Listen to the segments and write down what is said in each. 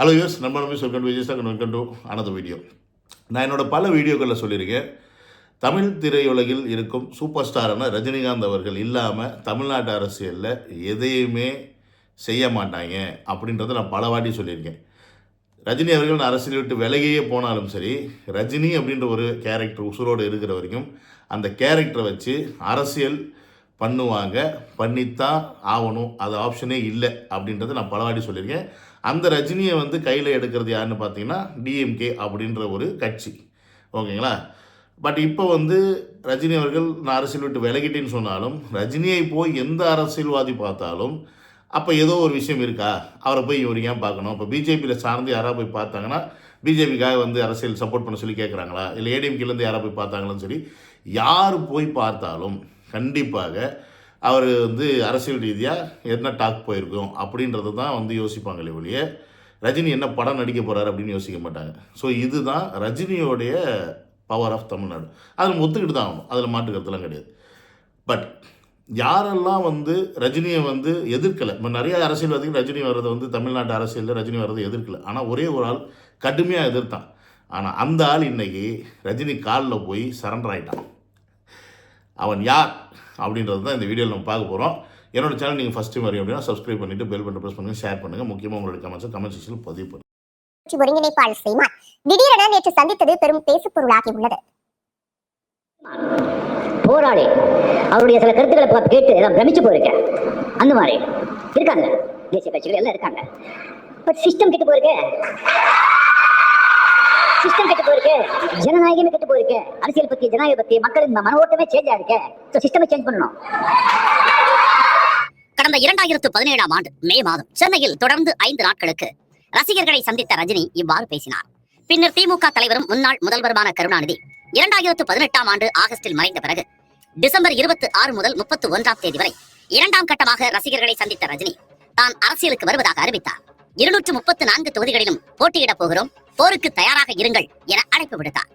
Hello யூஸ் நம்ம நம்ம welcome Vijay sir welcome to another video நான் என்னோட பல வீடியோக்களில் சொல்லியிருக்கேன். தமிழ் திரையுலகில் இருக்கும் சூப்பர் ஸ்டாரான ரஜினிகாந்த் அவர்கள் இல்லாமல் தமிழ்நாட்டு அரசியலில் எதையுமே செய்ய மாட்டாங்க அப்படின்றத நான் பல வாட்டி சொல்லியிருக்கேன். ரஜினி அவர்கள் நான் அரசியல் விட்டு விலகியே போனாலும் சரி ரஜினி அப்படின்ற ஒரு கேரக்டர் உசுரோடு இருக்கிற வரைக்கும் அந்த கேரக்டரை வச்சு அரசியல் பண்ணுவாங்க பண்ணித்தான் ஆகணும். அது ஆப்ஷனே இல்லை அப்படின்றத நான் பல வாட்டி சொல்லியிருக்கேன். அந்த ரஜினியை வந்து கையில் எடுக்கிறது யாருன்னு பார்த்தீங்கன்னா டிஎம்கே அப்படின்ற ஒரு கட்சி. ஓகேங்களா? பட் இப்போ வந்து ரஜினி அவர்கள் நான் அரசியல் விட்டு விலகிட்டேன்னு சொன்னாலும் ரஜினியை போய் எந்த அரசியல்வாதி பார்த்தாலும் அப்போ ஏதோ ஒரு விஷயம் இருக்கா? அவரை போய் இவர் ஏன் பார்க்கணும்? இப்போ பிஜேபியில் சார்ந்து யாராவது போய் பார்த்தாங்கன்னா பிஜேபிக்காக வந்து அரசியல் சப்போர்ட் பண்ண சொல்லி கேட்குறாங்களா இல்லை ஏடிஎம்கேலேருந்து யாராக போய் பார்த்தாங்களான்னு சொல்லி யார் போய் பார்த்தாலும் கண்டிப்பாக அவர் வந்து அரசியல் ரீதியாக என்ன டாக் போயிருக்கும் அப்படின்றது தான் வந்து யோசிப்பாங்களே ஒழிய ரஜினி என்ன படம் நடிக்க போகிறாரு அப்படின்னு யோசிக்க மாட்டாங்க. ஸோ இதுதான் ரஜினியோடைய பவர் ஆஃப் தமிழ்நாடு. அதில் ஒத்துக்கிட்டு தான் ஆகணும். அதில் மாட்டுக்கிறதுலாம் கிடையாது. பட் யாரெல்லாம் வந்து ரஜினியை வந்து எதிர்க்கலை இப்போ நிறைய அரசியல்வாதிகள் ரஜினி வர்றதை வந்து தமிழ்நாட்டு அரசியலில் ரஜினி வர்றதை எதிர்க்கலை. ஆனால் ஒரே ஒரு ஆள் கடுமையாக எதிர்த்தான். ஆனால் அந்த ஆள் இன்னைக்கு ரஜினி காலில் போய் சரண்டர் ஆகிட்டான் அவன் யார்? அப்படின்றது தான் இந்த வீடியோவில் நம்ம பார்க்க போகிறோம் என்னோட சேனல் நீங்கள் ஃபஸ்ட் டைம் வரீங்க அப்படின்னா சப்ஸ்கிரைப் பண்ணிவிட்டு பெல் பட்டன் ப்ரெஸ் பண்ணுங்கள் ஷேர் பண்ணுங்கள் முக்கியமாக உங்களுடைய கமெண்ட்ஸை கமெண்ட் செக்ஷனில் பதிவு பண்ணுங்கள் ஒருங்கிணைப்பாளர் சீமான் திடீரென நேற்று சந்தித்தது பெரும் பேசுபொருளாகி உள்ளது. போராடி அவருடைய சில கருத்துக்களை பார்த்து கேட்டு நான் பிரமிச்சு போயிருக்கேன். அந்த மாதிரி இருக்காங்க. தேசிய கட்சிகள் எல்லாம் இருக்காங்க. பட் சிஸ்டம் கெட்டு போயிருக்கு. சிஸ்டம் கெட்டு போயிருக்கு. ஜனநாயகமே கெட்டு போயிருக்கு. அரசியல் பத்தி ஜனநாயக பத்தி மக்களின் மன ஓட்டமே சேஞ்ச் ஆயிருக்கு. ஸோ சிஸ்டமை சேஞ்ச் பண்ணணும். கடந்த இரண்டாயிரத்து பதினேழாம் ஆண்டு மே மாதம் சென்னையில் தொடர்ந்து ஐந்து நாட்களுக்கு ரசிகர்களை சந்தித்த ரஜினி இவ்வாறு பேசினார். பின்னர் திமுக தலைவரும் முன்னாள் முதல்வருமான கருணாநிதி இரண்டாயிரத்து பதினெட்டாம் ஆண்டு ஆகஸ்டில் மறைந்த பிறகு டிசம்பர் இருபத்தி ஆறு முதல் முப்பத்தி ஒன்றாம் தேதி வரை இரண்டாம் கட்டமாக ரசிகர்களை சந்தித்த ரஜினி தான் அரசியலுக்கு வருவதாக அறிவித்தார். இருநூற்று முப்பத்து நான்கு தொகுதிகளிலும் போட்டியிடப் போகிறோம். போருக்கு தயாராக இருங்கள் என அழைப்பு விடுத்தார்.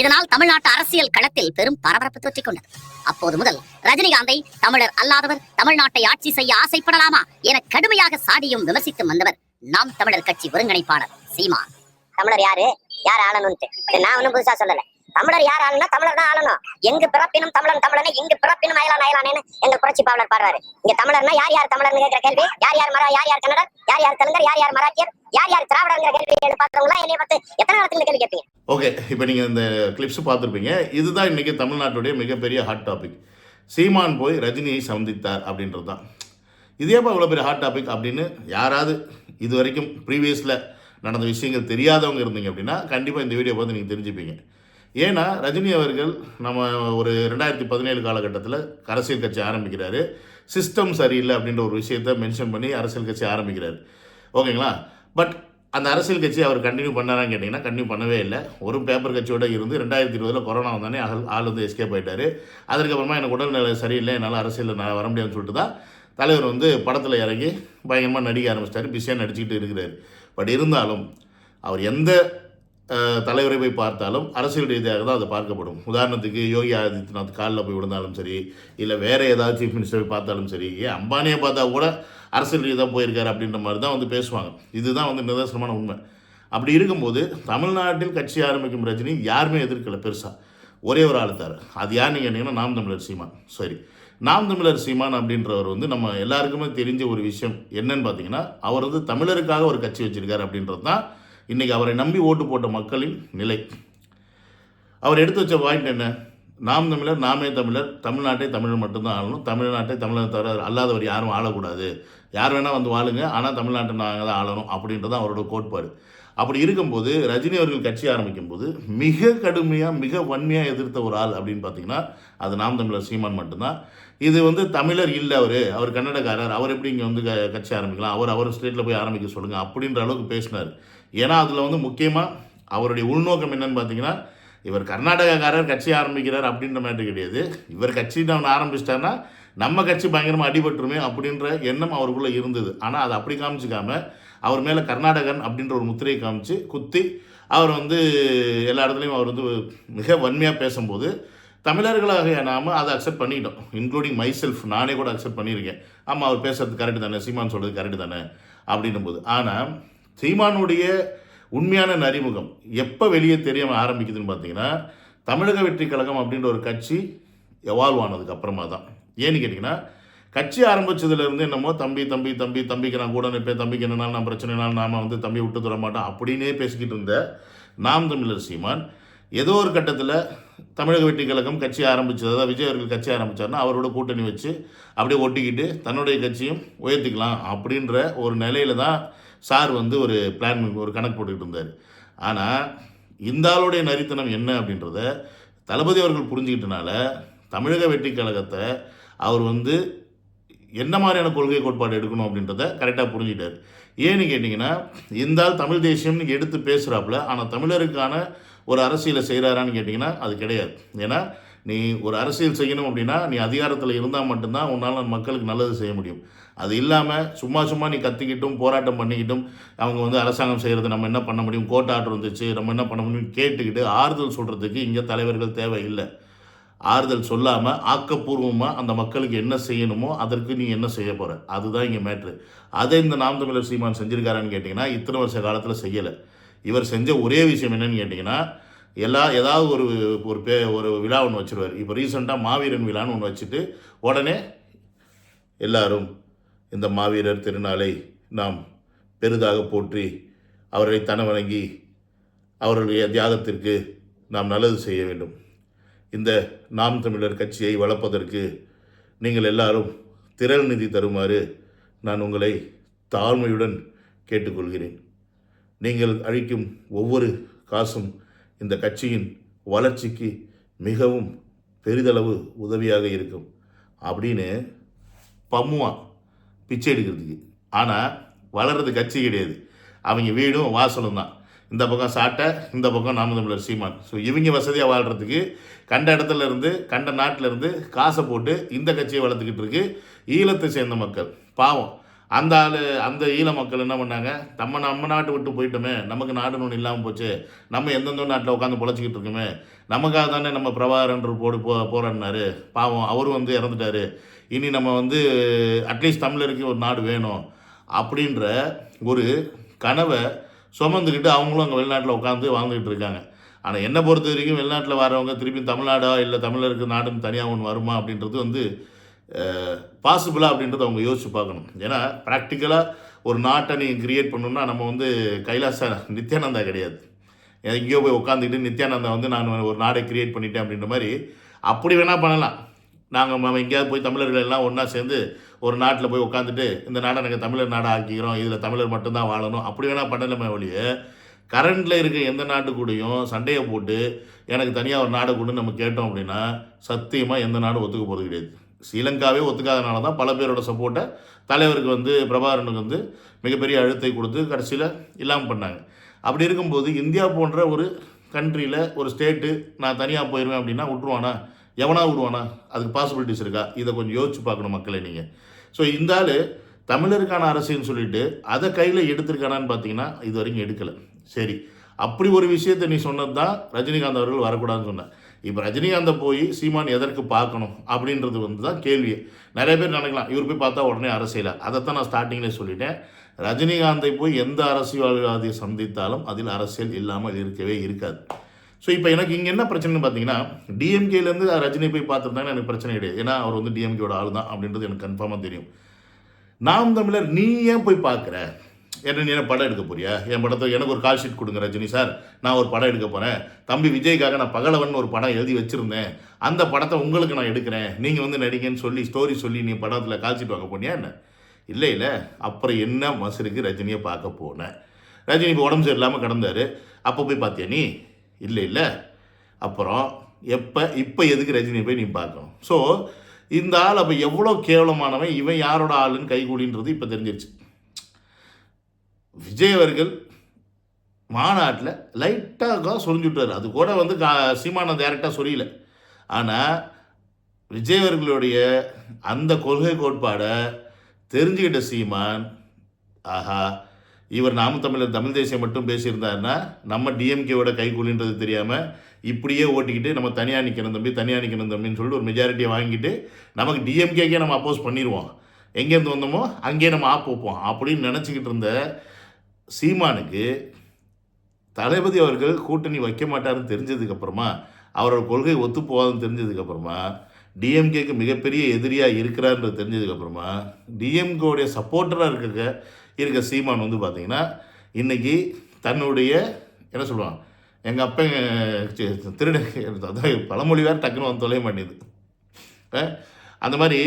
இதனால் தமிழ்நாட்டு அரசியல் களத்தில் பெரும் பரபரப்பு தொற்றிக் கொண்டது. அப்போது முதல் ரஜினிகாந்தை தமிழர் அல்லாதவர் தமிழ்நாட்டை ஆட்சி செய்ய ஆசைப்படலாமா என கடுமையாக சாடியும் விமர்சித்து வந்தவர் நாம் தமிழர் கட்சி ஒருங்கிணைப்பாளர் சீமான். தமிழர் யாரு? யார் ஆளணும்ட்டு நான் ஒண்ணும் புதுசா சொல்லல. தமிழர் யார் ஆளுனா தமிழர் தான் ஆளணும். எங்க பிறப்பினும் தமிழன் தமிழனே எங்க பிறப்பினும் அயலான் அயலானேன்னு எங்க புரட்சி பாவலர் பாடுறாரு. இங்க தமிழர்னா யார் யார் தமிழர்னு கேட்கிற கேள்வி? யார் யார் மரா யார் யார் கன்னடர்? யார் யார் தெலுங்கர்? யார் யார் மராட்டியர்? யார் யார் திராவிடங்கிற கேள்வி பார்த்தவங்களா என்னைய பார்த்து எத்தனை நேரத்துல கேள்வி கேட்பீங்க? ஓகே இப்போ நீங்கள் இந்த கிளிப்ஸ் பார்த்துருப்பீங்க. இதுதான் இன்றைக்கி தமிழ்நாட்டுடைய மிகப்பெரிய ஹாட் டாபிக் சீமான் போய் ரஜினியை சந்தித்தார் அப்படின்றது தான் இதேப்பா இவ்வளோ பெரிய ஹாட் டாபிக் அப்படின்னு யாராவது இது வரைக்கும் ப்ரீவியஸில் நடந்த விஷயங்கள் தெரியாதவங்க இருந்தீங்க அப்படின்னா கண்டிப்பாக இந்த வீடியோ பார்த்து நீங்கள் தெரிஞ்சுப்பீங்க. ஏன்னா ரஜினி அவர்கள் நம்ம ஒரு ரெண்டாயிரத்தி பதினேழு காலகட்டத்தில் அரசியல் கட்சி ஆரம்பிக்கிறாரு. சிஸ்டம் சரியில்லை அப்படின்ற ஒரு விஷயத்தை மென்ஷன் பண்ணி அரசியல் கட்சி ஆரம்பிக்கிறாரு. ஓகேங்களா? பட் அந்த அரசியல் கட்சி அவர் கண்டினியூ பண்ணாரான்னு கேட்டிங்கன்னா கண்டினியூ பண்ணவே இல்லை. ஒரு பேப்பர் கட்சியோட இருந்து ரெண்டாயிரத்தி இருபதில் கொரோனா வந்தானே ஆள் ஆள் வந்து எஸ்கேப் ஆயிட்டாரு. அதுக்கப்புறமா எனக்கு உடல்நிலை சரியில்லை என்னால் அரசியலில் நான் வர முடியாதுன்னு சொல்லிட்டு தான் தலைவர் வந்து படத்தில் இறங்கி பயங்கரமாக நடிக்க ஆரம்பிச்சிட்டாரு. பிஸியாக நடிச்சுக்கிட்டு இருக்கிறாரு. பட் இருந்தாலும் அவர் எந்த தலைவரை போய் பார்த்தாலும் அரசியல் ரீதியாக தான் அது பார்க்கப்படும். உதாரணத்துக்கு யோகி ஆதித்யநாத் காலில் போய் விழுந்தாலும் சரி இல்லை வேறு ஏதாவது சீஃப் மினிஸ்டர் போய் பார்த்தாலும் சரி ஏன் அம்பானியை பார்த்தா கூட அரசியல் ரீதியாக போயிருக்காரு அப்படின்ற மாதிரி தான் வந்து பேசுவாங்க. இதுதான் வந்து நிதர்சனமான உண்மை. அப்படி இருக்கும்போது தமிழ்நாட்டில் கட்சி ஆரம்பிக்கும் ரஜினி யாருமே எதிர்க்கலை பெருசாக ஒரே ஒரு ஆளுத்தார். அது யாருன்னு கேட்டிங்கன்னா நாம் தமிழர் சீமான். சரி நாம் தமிழர் சீமான் அப்படின்றவர் வந்து நம்ம எல்லாருக்குமே தெரிஞ்ச ஒரு விஷயம் என்னன்னு பார்த்தீங்கன்னா அவர் வந்து தமிழருக்காக ஒரு கட்சி வச்சுருக்காரு அப்படின்றது தான் இன்றைக்கி அவரை நம்பி ஓட்டு போட்ட மக்களின் நிலை. அவர் எடுத்து வச்ச பாயிண்ட் என்ன? நாம் தமிழர் நாமே தமிழர் தமிழ்நாட்டை தமிழர் மட்டும்தான் ஆளணும். தமிழ்நாட்டை தமிழர் தவிர அல்லாதவர் யாரும் ஆளக்கூடாது. யார் வேணால் வந்து வாழுங்க ஆனால் தமிழ்நாட்டை நாங்கள் தான் ஆளணும் அப்படின்றது அவரோட கோட்பாடு. அப்படி இருக்கும்போது ரஜினி அவர்கள் கட்சி ஆரம்பிக்கும் போது மிக கடுமையாக மிக வன்மையாக எதிர்த்த ஒரு ஆள் அப்படின்னு பார்த்தீங்கன்னா அது நாம் தமிழர் சீமான் மட்டும்தான். இது வந்து தமிழர் இல்லை அவர். அவர் கன்னடக்காரர். அவர் எப்படி இங்கே வந்து க- கட்சி ஆரம்பிக்கலாம்? அவர் அவர் ஸ்டேட்டில் போய் ஆரம்பிக்க சொல்லுங்கள் அப்படின்ற அளவுக்கு பேசினார். ஏன்னா அதில் வந்து முக்கியமாக அவருடைய உள்நோக்கம் என்னன்னு பார்த்தீங்கன்னா இவர் கர்நாடகாக்காரர் கட்சி ஆரம்பிக்கிறார் அப்படின்ற மாதிரி கிடையாது. இவர் கட்சி நான் ஆரம்பிச்சிட்டாருன்னா நம்ம கட்சி பயங்கரமாக அடிபட்டுருமே அப்படின்ற எண்ணம் அவருக்குள்ளே இருந்தது. ஆனால் அதை அப்படி காமிச்சிக்காம அவர் மேலே கர்நாடகன் அப்படின்ற ஒரு முத்திரையை காமிச்சு குத்தி அவர் வந்து எல்லா இடத்துலையும் அவர் வந்து மிக வன்மையாக பேசும்போது தமிழர்களாக நாம் அதை அக்செப்ட் பண்ணிட்டோம். இன்க்ளூடிங் மை செல்ஃப் நானே கூட அக்செப்ட் பண்ணியிருக்கேன். ஆமாம் அவர் பேசுறது கரெக்டு தானே சீமான் சொல்கிறது கரெக்டு தானே அப்படின்னும் போது ஆனால் சீமானுடைய உண்மையான அறிமுகம் எப்போ வெளியே தெரிய ஆரம்பிக்குதுன்னு பார்த்தீங்கன்னா தமிழக வெற்றி கழகம் அப்படின்ற ஒரு கட்சி எவால்வ் ஆனதுக்கு அப்புறமா தான். ஏன்னு கேட்டிங்கன்னா கட்சி ஆரம்பித்ததுலேருந்து என்னமோ தம்பி தம்பி தம்பி தம்பிக்கு நான் கூட நிற்பேன் தம்பிக்கு என்னனாலும் நான் பிரச்சனைனாலும் நாம் வந்து தம்பி விட்டு தர மாட்டோம் அப்படின்னே பேசிக்கிட்டு இருந்த நாம் தமிழர் சீமான் ஏதோ ஒரு கட்டத்தில் தமிழக வெற்றி கழகம் கட்சி ஆரம்பிச்சது அதாவது விஜய் அவர்கள் கட்சி ஆரம்பிச்சாருன்னா அவரோட கூட்டணி வச்சு அப்படியே ஒட்டிக்கிட்டு தன்னுடைய கட்சியும் உயர்த்திக்கலாம் அப்படின்ற ஒரு நிலையில தான் சார் வந்து ஒரு பிளான் ஒரு கணக்கு போட்டுக்கிட்டு இருந்தார். ஆனால் இந்த ஆளுடைய நரித்தனம் என்ன அப்படின்றத தளபதி அவர்கள் புரிஞ்சுக்கிட்டனால தமிழக வெற்றி கழகத்தை அவர் வந்து என்ன மாதிரியான கொள்கை கோட்பாடு எடுக்கணும் அப்படின்றத கரெக்டாக புரிஞ்சுக்கிட்டார். ஏன்னு கேட்டிங்கன்னா இந்த தமிழ் தேசியம்னு எடுத்து பேசுகிறாப்புல ஆனால் தமிழருக்கான ஒரு அரசியலை செய்கிறாரான்னு கேட்டிங்கன்னா அது கிடையாது. ஏன்னா நீ ஒரு அரசியல் செய்யணும் அப்படின்னா நீ அதிகாரத்தில் இருந்தால் மட்டும்தான் உன்னால் மக்களுக்கு நல்லது செய்ய முடியும். அது இல்லாமல் சும்மா சும்மா நீ கத்திக்கிட்டும் போராட்டம் பண்ணிக்கிட்டும் அவங்க வந்து அரசாங்கம் செய்கிறது நம்ம என்ன பண்ண முடியும்? கோர்ட் ஆர்டர் வந்துச்சு நம்ம என்ன பண்ண முடியும்? கேட்டுக்கிட்டு ஆறுதல் சொல்கிறதுக்கு இங்கே தலைவர்கள் தேவையில்லை. ஆறுதல் சொல்லாமல் ஆக்கப்பூர்வமாக அந்த மக்களுக்கு என்ன செய்யணுமோ அதற்கு நீ என்ன செய்ய போகிற அதுதான் இங்கே மேட்ரு. அதை இந்த நாம் தமிழர் சீமான் செஞ்சுருக்காரான்னு கேட்டிங்கன்னா இத்தனை வருஷ காலத்தில் செய்யலை. இவர் செஞ்ச ஒரே விஷயம் என்னன்னு கேட்டிங்கன்னா எல்லா ஏதாவது ஒரு ஒரு பே ஒரு விழா ஒன்று வச்சுருவார். இப்போ ரீசெண்டாக மாவீரன் விழான்னு ஒன்று வச்சுட்டு உடனே எல்லாரும் இந்த மாவீரர் திருநாளை நாம் பெரிதாக போற்றி அவரை தன வணங்கி அவர்களுடைய தியாகத்திற்கு நாம் நல்லது செய்ய வேண்டும். இந்த நாம் தமிழர் கட்சியை வளர்ப்பதற்கு நீங்கள் எல்லாரும் திரள் நிதி தருமாறு நான் உங்களை தாழ்மையுடன் கேட்டுக்கொள்கிறேன். நீங்கள் அழிக்கும் ஒவ்வொரு காசும் இந்த கட்சியின் வளர்ச்சிக்கு மிகவும் பெரிதளவு உதவியாக இருக்கும். அப்படின்னு பம்முவான் பிச்சை எடுக்கிறதுக்கு. ஆனால் வளர்றது கட்சி கிடையாது. அவங்க வீடும் வாசலும் தான். இந்த பக்கம் சாட்டை இந்த பக்கம் நாம தமிழர் சீமான். ஸோ இவங்க வசதியாக வாழ்கிறதுக்கு கண்ட இடத்துல இருந்து கண்ட நாட்டிலேருந்து காசை போட்டு இந்த கட்சியை வளர்த்துக்கிட்டு இருக்கு ஈழத்தை சேர்ந்த மக்கள். பாவம். அந்த ஆள் அந்த ஈழ மக்கள் என்ன பண்ணாங்க? நம்ம நம்ம நாட்டை விட்டு போயிட்டோமே. நமக்கு நாடுன்னு ஒன்று இல்லாமல் போச்சு. நம்ம எந்தெந்த நாட்டில் உட்காந்து பொழைச்சிக்கிட்டு இருக்கோமே? நமக்காக தானே நம்ம பிரபாகரன்ற போடு போ போராடினாரு. பாவம் அவரும் வந்து இறந்துட்டார். இனி நம்ம வந்து அட்லீஸ்ட் தமிழருக்கு ஒரு நாடு வேணும். அப்படின்ற ஒரு கனவை சுமந்துக்கிட்டு அவங்களும் அங்கே வெளிநாட்டில் உட்காந்து வாழ்ந்துக்கிட்டு இருக்காங்க. ஆனால் என்னை பொறுத்த வரைக்கும் வெளிநாட்டில் வரவங்க திருப்பி தமிழ்நாடா இல்லை தமிழருக்கு நாடுன்னு தனியாக ஒன்று வருமா அப்படின்றது வந்து பாசிபிளா அப்படின்றத அவங்க யோசிச்சு பார்க்கணும். ஏன்னா ப்ராக்டிக்கலாக ஒரு நாட்டை நீங்கள் கிரியேட் பண்ணணும்னா நம்ம வந்து கைலாச நித்யானந்தா கிடையாது. எங்கேயோ போய் உட்காந்துக்கிட்டு நித்யானந்தா வந்து நான் ஒரு நாடை கிரியேட் பண்ணிட்டேன் அப்படின்ற மாதிரி அப்படி வேணால் பண்ணலாம். நாங்கள் நம்ம எங்கேயாவது போய் தமிழர்கள் எல்லாம் ஒன்றா சேர்ந்து ஒரு நாட்டில் போய் உட்காந்துட்டு இந்த நாடை நாங்கள் தமிழர் நாடாக ஆக்கிக்கிறோம் இதில் தமிழர் மட்டும்தான் வாழணும் அப்படி வேணால் பண்ணலாமே ஒழிய கரண்டில் இருக்க எந்த நாட்டு கூடயும் சண்டையை போட்டு எனக்கு தனியாக ஒரு நாடை கொண்டு நம்ம கேட்டோம் அப்படின்னா சத்தியமாக எந்த நாடும் ஒத்துக்க போகிறது கிடையாது. ஸ்ரீலங்காவே ஒத்துக்காதனால தான் பல பேரோட சப்போர்ட்டை தலைவருக்கு வந்து பிரபாகரனுக்கு வந்து மிகப்பெரிய அழுத்தை கொடுத்து கடைசியில் இல்லாமல் பண்ணாங்க. அப்படி இருக்கும்போது இந்தியா போன்ற ஒரு கண்ட்ரியில் ஒரு ஸ்டேட்டு நான் தனியாக போயிடுவேன் அப்படின்னா விட்ருவானா எவனா விடுவானா? அதுக்கு பாசிபிலிட்டிஸ் இருக்கா? இதை கொஞ்சம் யோசிச்சு பார்க்கணும் மக்களை நீங்கள் ஸோ இந்த ஆள் தமிழருக்கான அரசுன்னு சொல்லிட்டு அதை கையில் எடுத்திருக்கானான்னு பார்த்தீங்கன்னா இது வரைக்கும் எடுக்கலை. சரி அப்படி ஒரு விஷயத்தை நீ சொன்னது தான் ரஜினிகாந்த் அவர்கள் வரக்கூடாதுன்னு சொன்னேன் இப்போ ரஜினிகாந்தை போய் சீமான் எதற்கு பார்க்கணும் அப்படின்றது வந்து தான் கேள்வி. நிறைய பேர் நினைக்கலாம் இவர் போய் பார்த்தா உடனே அரசியலா அதைத்தான் நான் ஸ்டார்டிங்லேயே சொல்லிட்டேன். ரஜினிகாந்தை போய் எந்த அரசியல்வாதியை சந்தித்தாலும் அதில் அரசியல் இல்லாமல் இருக்கவே இருக்காது. ஸோ இப்போ எனக்கு இங்கே என்ன பிரச்சனைன்னு பார்த்தீங்கன்னா டிஎம்கேலேருந்து ரஜினி போய் பார்த்துருந்தாங்கன்னா எனக்கு பிரச்சனை கிடையாது. ஏன்னா அவர் வந்து டிஎம்கேயோட ஆள் தான் அப்படின்றது எனக்கு கன்ஃபார்மாக தெரியும். நாம் தமிழர் நீ ஏன் போய் பார்க்குற? என்ன நீ என்ன படம் எடுக்க போறியா? என் படத்தை எனக்கு ஒரு கால் ஷீட் கொடுங்க ரஜினி சார் நான் ஒரு படம் எடுக்க போகிறேன் தம்பி விஜய்க்காக நான் பகலவன் ஒரு படம் எழுதி வச்சுருந்தேன். அந்த படத்தை உங்களுக்கு நான் எடுக்கிறேன். நீங்கள் வந்து நடிங்கன்னு சொல்லி ஸ்டோரி சொல்லி நீ படத்தில் கால் ஷீட் வாங்க போனியா என்ன? இல்லை இல்லை. அப்புறம் என்ன மசருக்கு ரஜினியை பார்க்க போனேன் ரஜினி இப்போ உடம்பு சரியில்லாமல் கிடந்தார். அப்போ போய் பார்த்தியா நீ? இல்லை இல்லை. அப்புறம் எப்போ இப்போ எதுக்கு ரஜினியை போய் நீ பார்க்கணும்? ஸோ இந்த ஆள் அப்போ எவ்வளோ கேவலமானவன் இவன் யாரோட ஆளுன்னு கைகூலின்றது இப்போ தெரிஞ்சிருச்சு. விஜய் அவர்கள் மாநாட்டில் லைட்டாக சொரிஞ்சுட்டார் அது கூட வந்து கா சீமான டேரெக்டாக சொரியல. ஆனால் விஜய் அவர்களுடைய அந்த கொள்கை கோட்பாடை தெரிஞ்சுக்கிட்ட சீமான் ஆஹா இவர் நாம தமிழர் தமிழ் தேசியம் மட்டும் பேசியிருந்தாருன்னா நம்ம டிஎம்கேவோட கைகூலின்றது தெரியாமல் இப்படியே ஓட்டிக்கிட்டு நம்ம தனியாக நிற்கணும் தம்பி தனியாக நிற்கணும் தம்பின்னு சொல்லிட்டு ஒரு மெஜாரிட்டியை வாங்கிட்டு நமக்கு டிஎம்கேக்கே நம்ம அப்போஸ் பண்ணிடுவோம் எங்கேருந்து வந்தோமோ அங்கேயே நம்ம ஆப் வைப்போம் அப்படின்னு நினச்சிக்கிட்டு இருந்த சீமானுக்கு தளபதி அவர்கள் கூட்டணி வைக்க மாட்டார்னு தெரிஞ்சதுக்கப்புறமா அவரோட கொள்கை ஒத்து போகாதுன்னு தெரிஞ்சதுக்கப்புறமா டிஎம்கேக்கு மிகப்பெரிய எதிரியாக இருக்கிறான்றது தெரிஞ்சதுக்கப்புறமா டிஎம்கேவுடைய சப்போர்ட்டராக இருக்க இருக்க சீமான் வந்து பார்த்திங்கன்னா இன்றைக்கி தன்னுடைய என்ன சொல்லுவான் எங்கள் அப்பா சி- திருட அதான் பழமொழி வேறு டக்குன்னு வந்து தொலைய மாட்டேங்குது. அந்த மாதிரி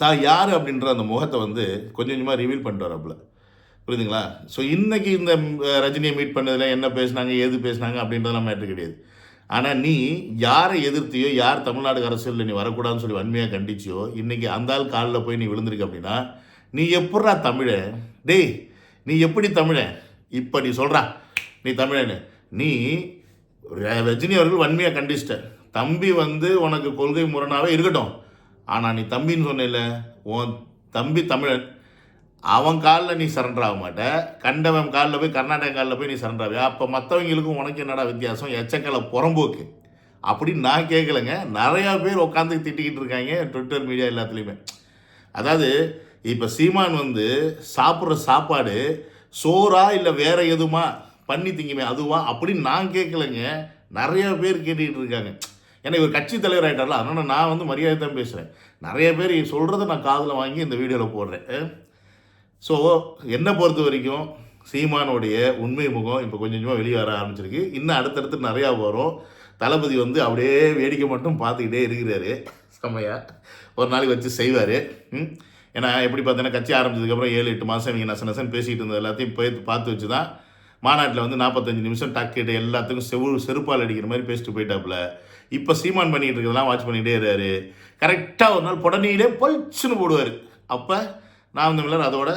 தான் யார் அப்படின்ற அந்த முகத்தை வந்து கொஞ்சம் கொஞ்சமாக ரிவீல் பண்ணிட்டு புரியுதுங்களா? ஸோ இன்றைக்கி இந்த ரஜினியை மீட் பண்ணதில் என்ன பேசுனாங்க ஏது பேசுனாங்க அப்படின்றதெல்லாம் மேட்ரு கிடையாது. ஆனால் நீ யாரை எதிர்த்தியோ யார் தமிழ்நாடு அரசியலில் நீ வரக்கூடாதுன்னு சொல்லி வன்மையாக கண்டிச்சியோ இன்றைக்கி அந்த ஆள் காலில் போய் நீ விழுந்திருக்க அப்படின்னா நீ எப்பட்றா தமிழன் டேய் நீ எப்படி தமிழன் இப்போ நீ சொல்கிறா நீ தமிழன்னு. நீ ர- ரஜினி அவர்கள் வன்மையாக கண்டிச்சிட்ட. தம்பி வந்து உனக்கு கொள்கை முரணாகவே இருக்கட்டும். ஆனால் நீ தம்பின்னு சொன்ன உன் தம்பி தமிழன் அவன் காலில் நீ சரண்டர் ஆக மாட்ட. கண்டவன் காலில் போய் கர்நாடகா காலில் போய் நீ சரண்டர் ஆவியா? அப்போ மற்றவங்களுக்கும் உனக்கு என்னடா வித்தியாசம்? எச்சக்கலை புறம்போக்கு. அப்படின்னு நான் கேட்கலங்க நிறையா பேர் உட்காந்து திட்டிக்கிட்டு இருக்காங்க ட்விட்டர் மீடியா எல்லாத்துலேயுமே. அதாவது இப்போ சீமான் வந்து சாப்பிட்ற சாப்பாடு சோறா இல்லை வேற எதுமா? பண்ணி திங்குமே அதுவா? அப்படின்னு நான் கேட்கலைங்க நிறையா பேர் கேட்டுக்கிட்டு இருக்காங்க. ஏன்னா இவர் கட்சி தலைவர் ஆகிட்டார்ல அதனால் நான் வந்து மரியாதை தான் பேசுகிறேன் நிறைய பேர் சொல்கிறத நான் காதில் வாங்கி இந்த வீடியோவில் போடுறேன். ஸோ என்னை பொறுத்த வரைக்கும் சீமானுடைய உண்மை முகம் இப்போ கொஞ்சம் கொஞ்சமாக வெளியே வர ஆரம்பிச்சிருக்கு. இன்னும் அடுத்தடுத்து நிறையா வரும். தளபதி வந்து அப்படியே வேடிக்கை மட்டும் பார்த்துக்கிட்டே இருக்கிறாரு. செம்மையாக ஒரு நாளைக்கு வச்சு செய்வார். ஏன்னா எப்படி பார்த்தீங்கன்னா கட்சி ஆரம்பிச்சதுக்கப்புறம் ஏழு எட்டு மாதம் இவங்க நச நசன் பேசிகிட்டு இருந்தது எல்லாத்தையும் போய் பார்த்து வச்சு தான் மாநாட்டில் வந்து நாற்பத்தஞ்சு நிமிஷம் டக்கிட்டு எல்லாத்துக்கும் செவு செருப்பால் அடிக்கிற மாதிரி பேசிட்டு போயிட்டாப்புல. இப்போ சீமான் பண்ணிகிட்டு இருக்கிறதெல்லாம் வாட்ச் பண்ணிகிட்டே இருக்காரு. கரெக்டாக ஒரு நாள் புடனையிலே பொழிச்சுன்னு போடுவார். அப்போ நான் வந்து அதோட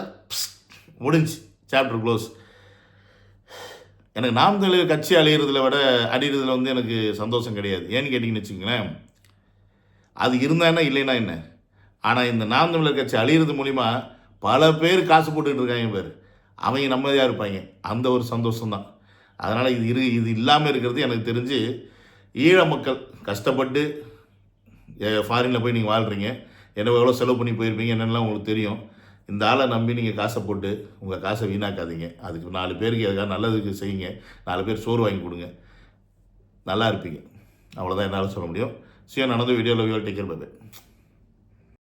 முடிஞ்சு சாப்டர் க்ளோஸ் எனக்கு நாம் தமிழர் கட்சி அழியிறதுல விட அடிக்கிறதுல வந்து எனக்கு சந்தோஷம் கிடையாது. ஏன்னு கேட்டிங்கன்னு வச்சுக்கங்களேன் அது இருந்தா என்ன இல்லைன்னா என்ன? ஆனால் இந்த நாம் தமிழர் கட்சி அழியிறது மூலிமா பல பேர் காசு போட்டுக்கிட்டு இருக்காங்க பேர். அவங்க நம்மதியாக இருப்பாங்க? அந்த ஒரு சந்தோஷம்தான். அதனால் இது இரு இது இல்லாமல் இருக்கிறது எனக்கு தெரிஞ்சு ஈழ மக்கள் கஷ்டப்பட்டு ஃபாரினில் போய் நீங்கள் வாழ்கிறீங்க என்ன எவ்வளோ செலவு பண்ணி போயிருப்பீங்க என்னென்னலாம் உங்களுக்கு தெரியும். இந்த ஆளை நம்பி நீங்கள் காசை போட்டு உங்கள் காசை வீணாக்காதீங்க. அதுக்கு நாலு பேருக்கு எதுக்காக நல்லதுக்கு செய்யுங்க. நாலு பேர் சோறு வாங்கி கொடுங்க. நல்லா இருப்பீங்க. அவ்வளோதான் என்னால் சொல்ல முடியும். சுயம் நடந்த வீடியோவில் டேக்கர் பை